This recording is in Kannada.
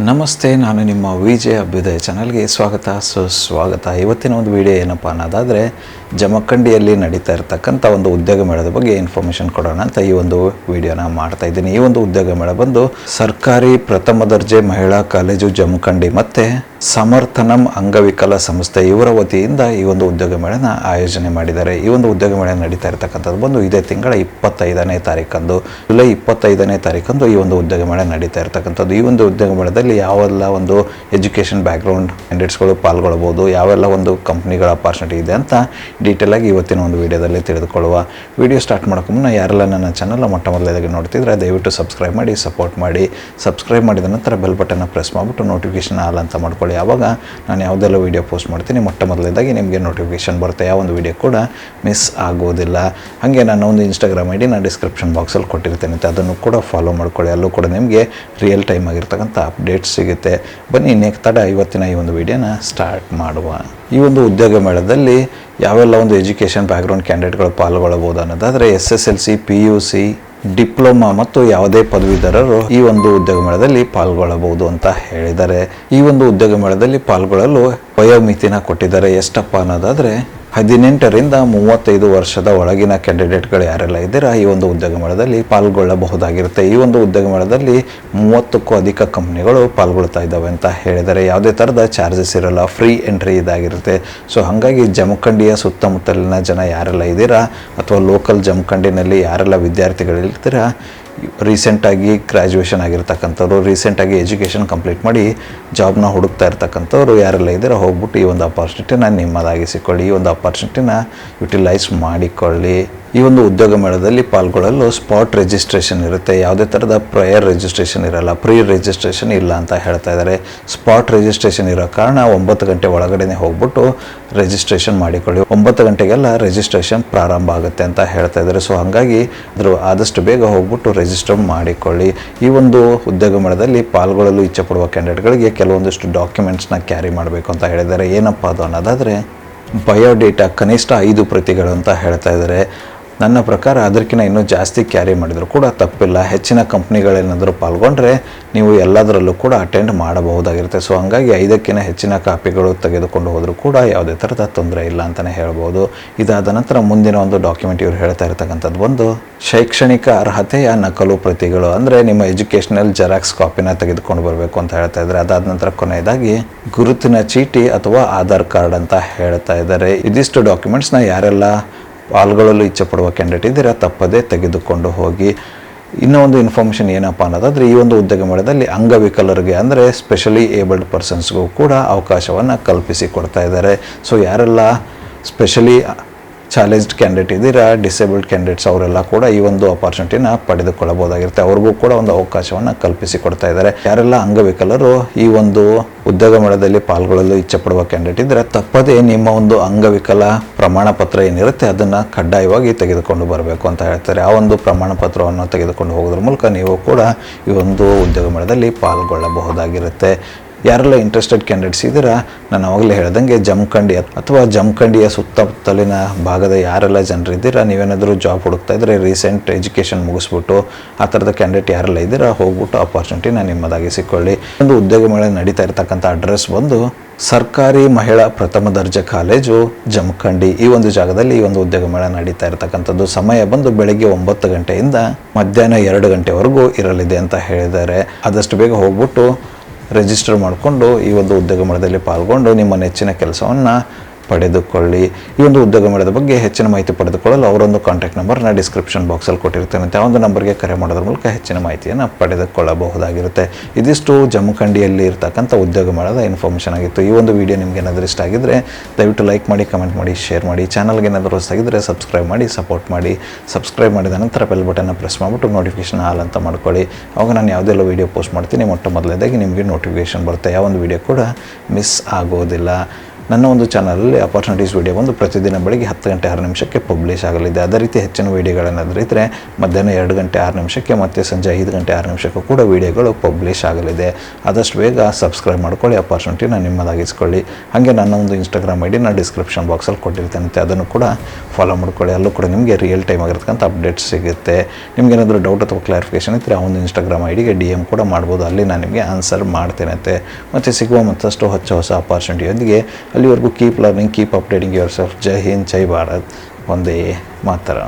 ನಮಸ್ತೆ ನಾನು ನಿಮ್ಮ ವಿಜಯ ಅಭ್ಯುದಯ ಚಾನಲ್ಗೆ ಸ್ವಾಗತ. ಸುಸ್ವಾಗತ. ಇವತ್ತಿನ ಒಂದು ವಿಡಿಯೋ ಏನಪ್ಪ ಅನ್ನೋದಾದರೆ ಜಮಖಂಡಿಯಲ್ಲಿ ನಡೀತಾ ಇರತಕ್ಕಂಥ ಒಂದು ಉದ್ಯೋಗ ಮೇಳದ ಬಗ್ಗೆ ಇನ್ಫಾರ್ಮೇಷನ್ ಕೊಡೋಣ ಅಂತ ಈ ಒಂದು ವಿಡಿಯೋನ ಮಾಡ್ತಾ ಇದ್ದೀನಿ. ಈ ಒಂದು ಉದ್ಯೋಗ ಮೇಳ ಬಂದು ಸರ್ಕಾರಿ ಪ್ರಥಮ ದರ್ಜೆ ಮಹಿಳಾ ಕಾಲೇಜು ಜಮಖಂಡಿ ಮತ್ತು ಸಮರ್ಥನಂ ಅಂಗವಿಕಲ ಸಂಸ್ಥೆ ಇವರ ವತಿಯಿಂದ ಈ ಒಂದು ಉದ್ಯೋಗ ಮೇಳನ ಆಯೋಜನೆ ಮಾಡಿದ್ದಾರೆ. ಈ ಒಂದು ಉದ್ಯೋಗ ಮೇಳ ನಡೀತಾ ಇರತಕ್ಕಂಥದ್ದು ಬಂದು ಇದೇ ತಿಂಗಳ ಇಪ್ಪತ್ತೈದನೇ ತಾರೀಕಂದು, ಜುಲೈ ಇಪ್ಪತ್ತೈದನೇ ತಾರೀಕಂದು ಈ ಒಂದು ಉದ್ಯೋಗ ಮೇಳ ನಡೀತಾ ಇರತಕ್ಕಂಥದ್ದು. ಈ ಒಂದು ಉದ್ಯೋಗ ಮೇಳದಲ್ಲಿ ಯಾವೆಲ್ಲ ಒಂದು ಎಜುಕೇಷನ್ ಬ್ಯಾಕ್ಗ್ರೌಂಡ್ ಕ್ಯಾಂಡಿಡೇಟ್ಸ್ಗಳು ಪಾಲ್ಗೊಳ್ಬೋದು, ಯಾವೆಲ್ಲ ಒಂದು ಕಂಪ್ನಿಗಳ ಅಪಾರ್ಚುನಿಟಿ ಇದೆ ಅಂತ ಡೀಟೇಲ್ ಆಗಿ ಇವತ್ತಿನ ಒಂದು ವಿಡಿಯೋದಲ್ಲಿ ತಿಳಿದುಕೊಳ್ಳುವ ವಿಡಿಯೋ ಸ್ಟಾರ್ಟ್ ಮಾಡೋಕೆ ಮುನ್ನ ಯಾರೆಲ್ಲ ನನ್ನ ಚಾನಲ್ ಮೊಟ್ಟ ಮೊದಲೇದಾಗಿ ನೋಡ್ತಿದ್ರೆ ದಯವಿಟ್ಟು ಸಬ್ಸ್ಕ್ರೈಬ್ ಮಾಡಿ ಸಪೋರ್ಟ್ ಮಾಡಿ. ಸಬ್ಸ್ಕ್ರೈಬ್ ಮಾಡಿದ ನಂತರ ಬೆಲ್ ಬಟನ್ನ ಪ್ರೆಸ್ ಮಾಡಿಬಿಟ್ಟು ನೋಟಿಫಿಕೇಶನ್ ಆಲ್ ಅಂತ ಮಾಡ್ಕೊಳ್ಳಿ. ಆವಾಗ ನಾನು ಯಾವುದೆಲ್ಲ ವೀಡಿಯೋ ಪೋಸ್ಟ್ ಮಾಡ್ತೀನಿ ಮೊಟ್ಟ ಮೊದಲೇದಾಗಿ ನಿಮಗೆ ನೋಟಿಫಿಕೇಶನ್ ಬರುತ್ತೆ. ಯಾವ ಒಂದು ವೀಡಿಯೋ ಕೂಡ ಮಿಸ್ ಆಗೋದಿಲ್ಲ. ಹಾಗೆ ನಾನು ಒಂದು ಇನ್ಸ್ಟಾಗ್ರಾಮ್ ಐ ಡಿ ನಾನು ಡಿಸ್ಕ್ರಿಪ್ಷನ್ ಬಾಕ್ಸಲ್ಲಿ ಕೊಟ್ಟಿರ್ತೇನೆ ಅದನ್ನು ಕೂಡ ಫಾಲೋ ಮಾಡ್ಕೊಳ್ಳಿ. ಅಲ್ಲೂ ಕೂಡ ನಿಮಗೆ ರಿಯಲ್ ಟೈಮ್ ಆಗಿರ್ತಕ್ಕಂಥ ಅಪ್ಡೇಟ್ಸ್ ಸಿಗುತ್ತೆ. ಬನ್ನಿ ನೆಕ್ ತಡ ಇವತ್ತಿನ ಈ ಒಂದು ವಿಡಿಯೋನ ಸ್ಟಾರ್ಟ್ ಮಾಡುವ. ಈ ಒಂದು ಉದ್ಯೋಗ ಮೇಳದಲ್ಲಿ ಯಾವೆಲ್ಲ ಒಂದು ಎಜುಕೇಷನ್ ಬ್ಯಾಕ್ಗ್ರೌಂಡ್ ಕ್ಯಾಂಡಿಡೇಟ್ಗಳು ಪಾಲ್ಗೊಳ್ಳಬಹುದು ಅನ್ನೋದಾದರೆ S S L C, P U C, diploma ಮತ್ತು ಯಾವುದೇ ಪದವೀಧರರು ಈ ಒಂದು ಉದ್ಯೋಗ ಮೇಳದಲ್ಲಿ ಪಾಲ್ಗೊಳ್ಳಬಹುದು ಅಂತ ಹೇಳಿದ್ದಾರೆ. ಈ ಒಂದು ಉದ್ಯೋಗ ಮೇಳದಲ್ಲಿ ಪಾಲ್ಗೊಳ್ಳಲು ವಯೋಮಿತಿನ ಕೊಟ್ಟಿದ್ದಾರೆ. ಎಷ್ಟಪ್ಪ ಅನ್ನೋದಾದರೆ ಹದಿನೆಂಟರಿಂದ ಮೂವತ್ತೈದು ವರ್ಷದ ಒಳಗಿನ ಕ್ಯಾಂಡಿಡೇಟ್ಗಳು ಯಾರೆಲ್ಲ ಇದ್ದೀರಾ, ಈ ಒಂದು ಉದ್ಯೋಗ ಮೇಳದಲ್ಲಿ ಪಾಲ್ಗೊಳ್ಳಬಹುದಾಗಿರುತ್ತೆ. ಈ ಒಂದು ಉದ್ಯೋಗ ಮೇಳದಲ್ಲಿ ಮೂವತ್ತಕ್ಕೂ ಅಧಿಕ ಕಂಪ್ನಿಗಳು ಪಾಲ್ಗೊಳ್ತಾ ಇದ್ದಾವೆ ಅಂತ ಹೇಳಿದರೆ ಯಾವುದೇ ಥರದ ಚಾರ್ಜಸ್ ಇರಲ್ಲ, ಫ್ರೀ ಎಂಟ್ರಿ ಇದಾಗಿರುತ್ತೆ. ಸೊ ಹಾಗಾಗಿ ಜಮಖಂಡಿಯ ಸುತ್ತಮುತ್ತಲಿನ ಜನ ಯಾರೆಲ್ಲ ಇದ್ದೀರಾ ಅಥವಾ ಲೋಕಲ್ ಜಮಖಂಡಿನಲ್ಲಿ ಯಾರೆಲ್ಲ ವಿದ್ಯಾರ್ಥಿಗಳಿರ್ತೀರಾ ರೀಸೆಂಟಾಗಿ ಗ್ರ್ಯಾಜುಯೇಷನ್ ಆಗಿರ್ತಕ್ಕಂಥವ್ರು ರೀಸೆಂಟಾಗಿ ಎಜುಕೇಷನ್ ಕಂಪ್ಲೀಟ್ ಮಾಡಿ ಜಾಬ್ನ ಹುಡುಕ್ತಾ ಇರ್ತಕ್ಕಂಥವ್ರು ಯಾರೆಲ್ಲ ಇದ್ದೀರೋ ಹೋಗ್ಬಿಟ್ಟು ಈ ಒಂದು ಅಪಾರ್ಚುನಿಟಿನ ನಿಮ್ಮದಾಗಿಸಿಕೊಳ್ಳಿ, ಈ ಒಂದು ಅಪರ್ಚುನಿಟಿನ ಯುಟಿಲೈಸ್ ಮಾಡಿಕೊಳ್ಳಿ. ಈ ಒಂದು ಉದ್ಯೋಗ ಮೇಳದಲ್ಲಿ ಪಾಲ್ಗೊಳ್ಳಲು ಸ್ಪಾಟ್ ರಿಜಿಸ್ಟ್ರೇಷನ್ ಇರುತ್ತೆ. ಯಾವುದೇ ಥರದ ಪ್ರಯರ್ ರಿಜಿಸ್ಟ್ರೇಷನ್ ಇರಲ್ಲ ಪ್ರೀ ರಿಜಿಸ್ಟ್ರೇಷನ್ ಇಲ್ಲ ಅಂತ ಹೇಳ್ತಾ ಇದ್ದಾರೆ. ಸ್ಪಾಟ್ ರಿಜಿಸ್ಟ್ರೇಷನ್ ಇರೋ ಕಾರಣ ಒಂಬತ್ತು ಗಂಟೆ ಒಳಗಡೆನೆ ಹೋಗ್ಬಿಟ್ಟು ರಿಜಿಸ್ಟ್ರೇಷನ್ ಮಾಡಿಕೊಳ್ಳಿ. ಒಂಬತ್ತು ಗಂಟೆಗೆಲ್ಲ ರಿಜಿಸ್ಟ್ರೇಷನ್ ಪ್ರಾರಂಭ ಆಗುತ್ತೆ ಅಂತ ಹೇಳ್ತಾ ಇದ್ದಾರೆ. ಸೊ ಹಾಗಾಗಿ ಅದ್ರ ಆದಷ್ಟು ಬೇಗ ಹೋಗ್ಬಿಟ್ಟು ರಿಜಿಸ್ಟರ್ ಮಾಡಿಕೊಳ್ಳಿ. ಈ ಒಂದು ಉದ್ಯೋಗ ಮೇಳದಲ್ಲಿ ಪಾಲ್ಗೊಳ್ಳಲು ಇಚ್ಛೆ ಪಡುವ ಕ್ಯಾಂಡಿಡೇಟ್ಗಳಿಗೆ ಕೆಲವೊಂದಿಷ್ಟು ಡಾಕ್ಯುಮೆಂಟ್ಸ್ನ ಕ್ಯಾರಿ ಮಾಡಬೇಕು ಅಂತ ಹೇಳಿದ್ದಾರೆ. ಏನಪ್ಪ ಅದು ಅನ್ನೋದಾದರೆ, ಬಯೋಡೇಟಾ ಕನಿಷ್ಠ ಐದು ಪ್ರತಿಗಳು ಅಂತ ಹೇಳ್ತಾ ಇದ್ದಾರೆ. ನನ್ನ ಪ್ರಕಾರ ಅದಕ್ಕಿಂತ ಇನ್ನೂ ಜಾಸ್ತಿ ಕ್ಯಾರಿ ಮಾಡಿದರೂ. ಕೂಡ ತಪ್ಪಿಲ್ಲ. ಹೆಚ್ಚಿನ ಕಂಪ್ನಿಗಳೇನಾದರೂ ಪಾಲ್ಗೊಂಡ್ರೆ ನೀವು ಎಲ್ಲದರಲ್ಲೂ ಕೂಡ ಅಟೆಂಡ್ ಮಾಡಬಹುದಾಗಿರುತ್ತೆ. ಸೊ ಹಾಗಾಗಿ ಐದಕ್ಕಿಂತ ಹೆಚ್ಚಿನ ಕಾಪಿಗಳು ತೆಗೆದುಕೊಂಡು ಹೋದರೂ ಕೂಡ ಯಾವುದೇ ಥರದ ತೊಂದರೆ ಇಲ್ಲ ಅಂತಲೇ ಹೇಳ್ಬೋದು. ಇದಾದ ನಂತರ ಮುಂದಿನ ಒಂದು ಡಾಕ್ಯುಮೆಂಟ್ ಇವರು ಹೇಳ್ತಾ ಇರ್ತಕ್ಕಂಥದ್ದು ಒಂದು ಶೈಕ್ಷಣಿಕ ಅರ್ಹತೆಯ ನಕಲು ಪ್ರತಿಗಳು. ಅಂದರೆ ನಿಮ್ಮ ಎಜುಕೇಷನಲ್ ಜೆರಾಕ್ಸ್ ಕಾಪಿನ ತೆಗೆದುಕೊಂಡು ಬರಬೇಕು ಅಂತ ಹೇಳ್ತಾ ಇದ್ದಾರೆ. ಅದಾದ ನಂತರ ಕೊನೆಯದಾಗಿ ಗುರುತಿನ ಚೀಟಿ ಅಥವಾ ಆಧಾರ್ ಕಾರ್ಡ್ ಅಂತ ಹೇಳ್ತಾ ಇದ್ದಾರೆ. ಇದಿಷ್ಟು ಡಾಕ್ಯುಮೆಂಟ್ಸ್ನ ಯಾರೆಲ್ಲ ಪಾಲ್ಗೊಳ್ಳಲು ಇಚ್ಛೆ ಪಡುವ ಕ್ಯಾಂಡಿಡೇಟ್ ಇದ್ದೀರಾ ತಪ್ಪದೇ ತೆಗೆದುಕೊಂಡು ಹೋಗಿ. ಇನ್ನೂ ಒಂದು ಇನ್ಫಾರ್ಮೇಷನ್ ಏನಪ್ಪ ಅನ್ನೋದಾದರೆ ಈ ಒಂದು ಉದ್ಯೋಗ ಮೇಳದಲ್ಲಿ ಅಂಗವಿಕಲರಿಗೆ, ಅಂದರೆ ಸ್ಪೆಷಲಿ ಏಬಲ್ಡ್ ಪರ್ಸನ್ಸ್ಗೂ ಕೂಡ ಅವಕಾಶವನ್ನು ಕಲ್ಪಿಸಿ ಕೊಡ್ತಾ ಇದ್ದಾರೆ. ಸೊ ಯಾರೆಲ್ಲ ಸ್ಪೆಷಲಿ ಚಾಲೆಂಜ್ಡ್ ಕ್ಯಾಂಡಿಡೇಟ್ ಇದ್ದೀರಾ ಡಿಸೇಬಲ್ಡ್ ಕ್ಯಾಂಡಿಡೇಟ್ಸ್ ಅವರೆಲ್ಲ ಕೂಡ ಈ ಒಂದು ಅಪಾರ್ಚುನಿಟಿನ ಪಡೆದುಕೊಳ್ಳಬಹುದಾಗಿರುತ್ತೆ. ಅವ್ರಿಗೂ ಕೂಡ ಒಂದು ಅವಕಾಶವನ್ನು ಕಲ್ಪಿಸಿ ಕೊಡ್ತಾ ಇದ್ದಾರೆ. ಯಾರೆಲ್ಲ ಅಂಗವಿಕಲರು ಈ ಒಂದು ಉದ್ಯೋಗ ಮೇಳದಲ್ಲಿ ಪಾಲ್ಗೊಳ್ಳಲು ಇಚ್ಛೆ ಪಡುವ ಕ್ಯಾಂಡಿಡೇಟ್ ಇದ್ದರೆ ತಪ್ಪದೇ ನಿಮ್ಮ ಒಂದು ಅಂಗವಿಕಲ ಪ್ರಮಾಣ ಪತ್ರ ಏನಿರುತ್ತೆ ಅದನ್ನು ಕಡ್ಡಾಯವಾಗಿ ತೆಗೆದುಕೊಂಡು ಬರಬೇಕು ಅಂತ ಹೇಳ್ತಾರೆ. ಆ ಒಂದು ಪ್ರಮಾಣ ಪತ್ರವನ್ನು ತೆಗೆದುಕೊಂಡು ಹೋಗೋದ್ರ ಮೂಲಕ ನೀವು ಕೂಡ ಈ ಒಂದು ಉದ್ಯೋಗ ಮೇಳದಲ್ಲಿ ಪಾಲ್ಗೊಳ್ಳಬಹುದಾಗಿರುತ್ತೆ. ಯಾರೆಲ್ಲ ಇಂಟ್ರೆಸ್ಟೆಡ್ ಕ್ಯಾಂಡಿಡೇಟ್ಸ್ ಇದ್ದೀರಾ, ನಾನು ಅವಾಗಲೇ ಹೇಳ್ದಂಗೆ ಜಮಖಂಡಿ ಅಥವಾ ಜಮಖಂಡಿಯ ಸುತ್ತಮುತ್ತಲಿನ ಭಾಗದ ಯಾರೆಲ್ಲ ಜನರು ಇದ್ದೀರಾ, ನೀವೇನಾದರೂ ಜಾಬ್ ಹುಡುಕ್ತಾ ಇದ್ದರೆ ರೀಸೆಂಟ್ ಎಜುಕೇಷನ್ ಮುಗಿಸ್ಬಿಟ್ಟು ಆ ಥರದ ಕ್ಯಾಂಡಿಡೇಟ್ ಯಾರೆಲ್ಲ ಇದ್ದೀರಾ, ಹೋಗ್ಬಿಟ್ಟು ಅಪಾರ್ಚುನಿಟಿನ ನಿಮ್ಮದಾಗಿಸಿಕೊಳ್ಳಿ ಒಂದು ಉದ್ಯೋಗ ಮೇಳ ನಡೀತಾ ಇರ್ತಕ್ಕಂಥ ಅಡ್ರೆಸ್ ಬಂದು ಸರ್ಕಾರಿ ಮಹಿಳಾ ಪ್ರಥಮ ದರ್ಜೆ ಕಾಲೇಜು ಜಮಖಂಡಿ. ಈ ಒಂದು ಜಾಗದಲ್ಲಿ ಈ ಒಂದು ಉದ್ಯೋಗ ಮೇಳ ನಡೀತಾ ಇರತಕ್ಕಂಥದ್ದು. ಸಮಯ ಬಂದು ಬೆಳಗ್ಗೆ ಒಂಬತ್ತು ಗಂಟೆಯಿಂದ ಮಧ್ಯಾಹ್ನ ಎರಡು ಗಂಟೆವರೆಗೂ ಇರಲಿದೆ ಅಂತ ಹೇಳಿದ್ದಾರೆ. ಆದಷ್ಟು ಬೇಗ ಹೋಗ್ಬಿಟ್ಟು ರಿಜಿಸ್ಟರ್ ಮಾಡಿಕೊಂಡು ಈ ಒಂದು ಉದ್ಯೋಗ ಮೇಳದಲ್ಲಿ ಪಾಲ್ಗೊಂಡು ನಿಮ್ಮ ನೆಚ್ಚಿನ ಕೆಲಸವನ್ನು ಪಡೆದುಕೊಳ್ಳಿ. ಈ ಒಂದು ಉದ್ಯೋಗ ಮೇಳದ ಬಗ್ಗೆ ಹೆಚ್ಚಿನ ಮಾಹಿತಿ ಪಡೆದುಕೊಳ್ಳಲು ಅವರೊಂದು ಕಾಂಟ್ಯಾಕ್ಟ್ ನಂಬರ್ನ ಡಿಸ್ಕ್ರಿಪ್ಷನ್ ಬಾಕ್ಸಲ್ಲಿ ಕೊಟ್ಟಿರ್ತೇನೆ ಆ ಒಂದು ನಂಬರ್ಗೆ ಕರೆ ಮಾಡೋದ್ರ ಮೂಲಕ ಹೆಚ್ಚಿನ ಮಾಹಿತಿಯನ್ನು ಪಡೆದುಕೊಳ್ಳಬಹುದಾಗಿರುತ್ತೆ. ಇದಿಷ್ಟು ಜಮ್ಮಖಂಡಿಯಲ್ಲಿ ಇರ್ತಕ್ಕಂಥ ಉದ್ಯೋಗ ಮೇಳದ ಇನ್ಫಾರ್ಮೇಷನ್ ಆಗಿತ್ತು. ಈ ಒಂದು ವಿಡಿಯೋ ನಿಮ್ಗೆ ಏನಾದರೂ ಇಷ್ಟ ಆಗಿದ್ದರೆ ದಯವಿಟ್ಟು ಲೈಕ್ ಮಾಡಿ ಕಮೆಂಟ್ ಮಾಡಿ ಶೇರ್ ಮಾಡಿ. ಚಾನಲ್ಗೆ ಏನಾದರೂ ಹೊಸದಾಗಿದ್ದರೆ ಸಬ್ಸ್ಕ್ರೈಬ್ ಮಾಡಿ ಸಪೋರ್ಟ್ ಮಾಡಿ. ಸಬ್ಸ್ಕ್ರೈಬ್ ಮಾಡಿದ ನಂತರ ಬೆಲ್ ಬಟನ್ನ ಪ್ರೆಸ್ ಮಾಡಿಬಿಟ್ಟು ನೋಟಿಫಿಕೇಶನ್ ಹಾಲ್ ಅಂತ ಮಾಡ್ಕೊಳ್ಳಿ. ಅವಾಗ ನಾನು ಯಾವುದೆಲ್ಲ ವೀಡಿಯೋ ಪೋಸ್ಟ್ ಮಾಡ್ತೀನಿ, ಮೊಟ್ಟ ಮೊದಲನೇದಾಗಿ ನಿಮಗೆ ನೋಟಿಫಿಕೇಶನ್ ಬರುತ್ತೆ. ಯಾವ ಒಂದು ವೀಡಿಯೋ ಕೂಡ ಮಿಸ್ ಆಗೋದಿಲ್ಲ. ನನ್ನ ಒಂದು ಚಾನಲಲ್ಲಿ ಅಪರ್ಚುನಿಟೀಸ್ ವಿಡಿಯೋ ಒಂದು ಪ್ರತಿದಿನ ಬೆಳಗ್ಗೆ ಹತ್ತು ಗಂಟೆ ಆರು ನಿಮಿಷಕ್ಕೆ ಪಬ್ಲಿಷ್ ಆಗಲಿದೆ. ಅದೇ ರೀತಿ ಹೆಚ್ಚಿನ ವೀಡಿಯೋಗಳೇನಾದರೂ ಇದ್ದರೆ ಮಧ್ಯಾಹ್ನ ಎರಡು ಗಂಟೆ ಆರು ನಿಮಿಷಕ್ಕೆ ಮತ್ತು ಸಂಜೆ ಐದು ಗಂಟೆ ಆರು ನಿಮಿಷಕ್ಕೂ ಕೂಡ ವೀಡಿಯೋಗಳು ಪಬ್ಲಿಷ್ ಆಗಲಿದೆ. ಆದಷ್ಟು ಬೇಗ ಸಬ್ಸ್ಕ್ರೈಬ್ ಮಾಡ್ಕೊಳ್ಳಿ ಅಪರ್ಚುನಿಟಿನ ನಿಮ್ಮದಾಗಿಸ್ಕೊಳ್ಳಿ. ಹಾಗೆ ನನ್ನ ಒಂದು ಇನ್ಸ್ಟಾಗ್ರಾಮ್ ಐ ಡಿ ನಾನು ಡಿಸ್ಕ್ರಿಪ್ಷನ್ ಬಾಕ್ಸಲ್ಲಿ ಕೊಟ್ಟಿರ್ತೇನೆ ಅದನ್ನು ಕೂಡ ಫಾಲೋ ಮಾಡ್ಕೊಳ್ಳಿ. ಅಲ್ಲೂ ಕೂಡ ನಿಮಗೆ ರಿಯಲ್ ಟೈಮ್ ಆಗಿರ್ತಕ್ಕಂಥ ಅಪ್ಡೇಟ್ಸ್ ಸಿಗುತ್ತೆ. ನಿಮಗೇನಾದರೂ ಡೌಟ್ ಅಥವಾ ಕ್ಲಾರಿಫಿಕೇಷನ್ ಇದ್ದರೆ ಆ ಒಂದು ಇನ್ಸ್ಟಾಗ್ರಾಮ್ ಐ ಡಿಗೆ ಡಿ ಎಂ ಕೂಡ ಮಾಡ್ಬೋದು. ಅಲ್ಲಿ ನಾನು ನಿಮಗೆ ಆನ್ಸರ್ ಮಾಡ್ತೇನೆ ಮತ್ತು ಸಿಗುವ ಮತ್ತಷ್ಟು ಹೊಸ ಹೊಸ ಅಪಾರ್ಚುನಿಟಿಯೊಂದಿಗೆ ಅಲ್ಲಿವರೆಗೂ keep learning keep updating yourself Jai Hind Jai Bharat. ಒಂದೇ ಮಾತರ.